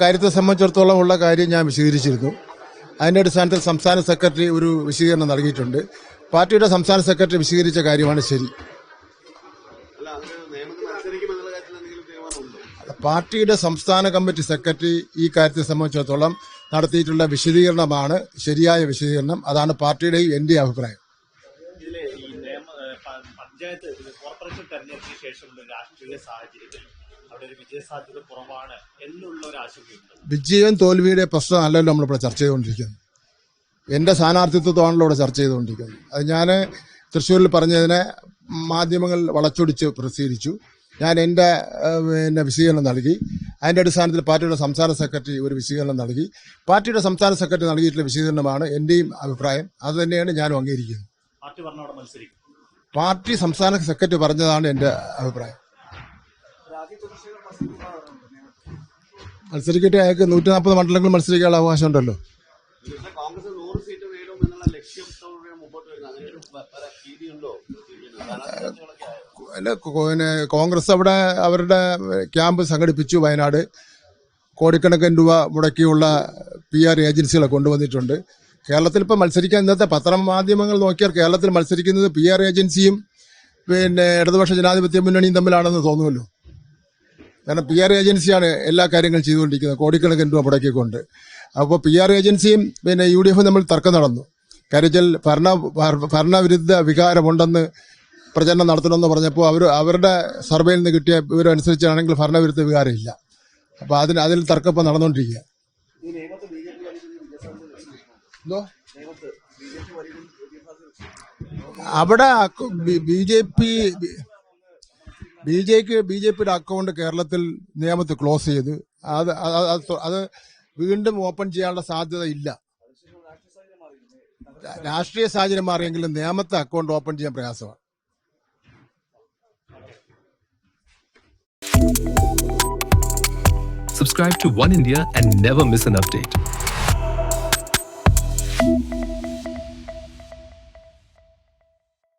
കാര്യത്തെ സംബന്ധിച്ചിടത്തോളം ഉള്ള കാര്യം ഞാൻ വിശദീകരിച്ചിരുന്നു. അതിന്റെ അടിസ്ഥാനത്തിൽ സംസ്ഥാന സെക്രട്ടറി ഒരു വിശദീകരണം നൽകിയിട്ടുണ്ട്. പാർട്ടിയുടെ സംസ്ഥാന സെക്രട്ടറി വിശദീകരിച്ച കാര്യമാണ് ശരി. പാർട്ടിയുടെ സംസ്ഥാന കമ്മിറ്റി സെക്രട്ടറി ഈ കാര്യത്തെ സംബന്ധിച്ചിടത്തോളം നടത്തിയിട്ടുള്ള വിശദീകരണമാണ് ശരിയായ വിശദീകരണം. അതാണ് പാർട്ടിയുടെയും എന്റെ അഭിപ്രായം. ഇതിലെ ഈ നിയമ പഞ്ചായത്ത് കോർപ്പറേഷൻ തെരഞ്ഞെടുപ്പിന് ശേഷമുള്ള രാഷ്ട്രീയ സാഹചര്യത്തിൽ അവിടെ ഒരു വിജയ സാധ്യത കുറവാണ് എന്നുള്ള ഒരു ആശങ്കയുണ്ട്. തോൽവിയുടെ പ്രശ്നമല്ലല്ലോ നമ്മളിവിടെ ചർച്ച ചെയ്തുകൊണ്ടിരിക്കുന്നത്. എന്റെ സ്ഥാനാർത്ഥിത്വമാണല്ലോ ഇവിടെ ചർച്ച ചെയ്തുകൊണ്ടിരിക്കുന്നത്. അത് ഞാൻ തൃശ്ശൂരിൽ പറഞ്ഞതിനെ മാധ്യമങ്ങൾ വളച്ചൊടിച്ച് പ്രസിദ്ധീകരിച്ചു. ഞാൻ എന്റെ പിന്നെ വിശദീകരണം നൽകി. അതിന്റെ അടിസ്ഥാനത്തിൽ പാർട്ടിയുടെ സംസ്ഥാന സെക്രട്ടറി ഒരു വിശദീകരണം നൽകി. പാർട്ടിയുടെ സംസ്ഥാന സെക്രട്ടറി നൽകിയിട്ടുള്ള വിശദീകരണമാണ് എന്റെയും അഭിപ്രായം. അത് തന്നെയാണ് ഞാനും അംഗീകരിക്കുന്നത്. പാർട്ടി സംസ്ഥാന സെക്രട്ടറി പറഞ്ഞതാണ് എന്റെ അഭിപ്രായം. മത്സരിക്കട്ടെ അയാൾക്ക് നൂറ്റി നാൽപ്പത് മണ്ഡലങ്ങൾ മത്സരിക്കാനുള്ള അവകാശമുണ്ടല്ലോ. പിന്നെ കോ- പിന്നെ കോൺഗ്രസ് അവിടെ അവരുടെ ക്യാമ്പ് സംഘടിപ്പിച്ചു വയനാട്. കോടിക്കണക്കിന് രൂപ മുടക്കിയുള്ള പി ആർ ഏജൻസികളെ കൊണ്ടുവന്നിട്ടുണ്ട്. കേരളത്തിൽ ഇപ്പം മത്സരിക്കാൻ ഇന്നത്തെ പത്രമാധ്യമങ്ങൾ നോക്കിയാൽ കേരളത്തിൽ മത്സരിക്കുന്നത് പി ആർ ഏജൻസിയും പിന്നെ ഇടതുപക്ഷ ജനാധിപത്യ മുന്നണിയും തമ്മിലാണെന്ന് തോന്നുമല്ലോ. കാരണം പി ആർ ഏജൻസിയാണ് എല്ലാ കാര്യങ്ങളും ചെയ്തുകൊണ്ടിരിക്കുന്നത്. കോടിക്കണക്കിന് രൂപ മുടക്കിക്കൊണ്ട്. അപ്പോൾ പി ആർ ഏജൻസിയും പിന്നെ യു ഡി എഫും തമ്മിൽ തർക്കം നടന്നു. കരുതൽ ഭരണ ഭര- ഭരണവിരുദ്ധ വികാരമുണ്ടെന്ന് പ്രചരണം നടത്തണമെന്ന് പറഞ്ഞപ്പോൾ അവർ അവരുടെ സർവേയിൽ നിന്ന് കിട്ടിയ വിവരം അനുസരിച്ചാണെങ്കിൽ ഭരണവിരുദ്ധ വികാരമില്ല. അപ്പോൾ അതിന് അതിൽ തർക്കം ഇപ്പോൾ നടന്നുകൊണ്ടിരിക്കുക എന്തോ? അവിടെ ബി ജെ പി ബി ജെക്ക് ബി ജെ പിയുടെ അക്കൗണ്ട് കേരളത്തിൽ നിയമത്തിൽ ക്ലോസ് ചെയ്ത് അത് അത് വീണ്ടും ഓപ്പൺ ചെയ്യാനുള്ള സാധ്യത ഇല്ല രാഷ്ട്രീയ സാഹചര്യം മാറിയെങ്കിലും നിയമത്തെ അക്കൗണ്ട് ഓപ്പൺ ചെയ്യാൻ പ്രയാസമാണ് Subscribe to One India and never miss an update.